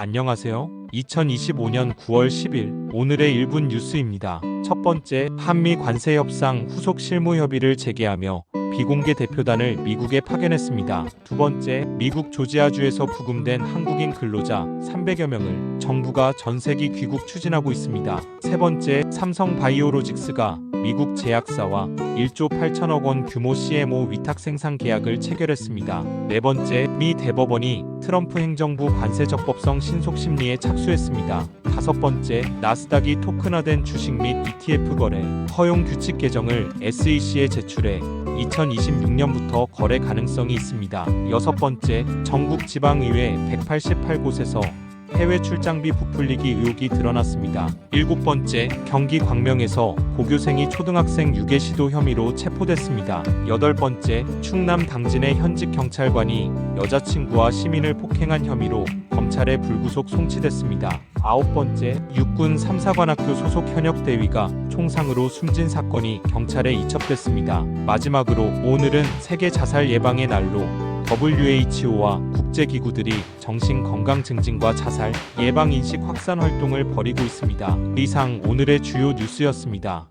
안녕하세요. 2025년 9월 10일 오늘의 1분 뉴스입니다. 첫 번째, 한미 관세 협상 후속 실무 협의를 재개하며 비공개 대표단을 미국에 파견했습니다. 두 번째, 미국 조지아주에서 부금된 한국인 근로자 300여 명을 정부가 전세기 귀국 추진하고 있습니다. 세 번째, 삼성 바이오로직스가 미국 제약사와 1조 8천억 원 규모 CMO 위탁 생산 계약을 체결했습니다. 네 번째, 미 대법원이 트럼프 행정부 관세 적법성 신속 심리에 착수했습니다. 다섯 번째, 나스닥이 토큰화된 주식 및 ETF 거래 허용 규칙 개정을 SEC에 제출해 2026년부터 거래 가능성이 있습니다. 여섯 번째, 전국 지방의회 188곳에서 해외 출장비 부풀리기 의혹이 드러났습니다. 일곱 번째, 경기 광명에서 고교생이 초등학생 유괴 시도 혐의로 체포됐습니다. 여덟 번째, 충남 당진의 현직 경찰관이 여자친구와 시민을 폭행한 혐의로 검찰에 불구속 송치됐습니다. 아홉 번째, 육군 3사관학교 소속 현역 대위가 총상으로 숨진 사건이 경찰에 이첩됐습니다. 마지막으로 오늘은 세계 자살 예방의 날로 WHO와 국제기구들이 정신 건강 증진과 자살 예방 인식 확산 활동을 벌이고 있습니다. 이상 오늘의 주요 뉴스였습니다.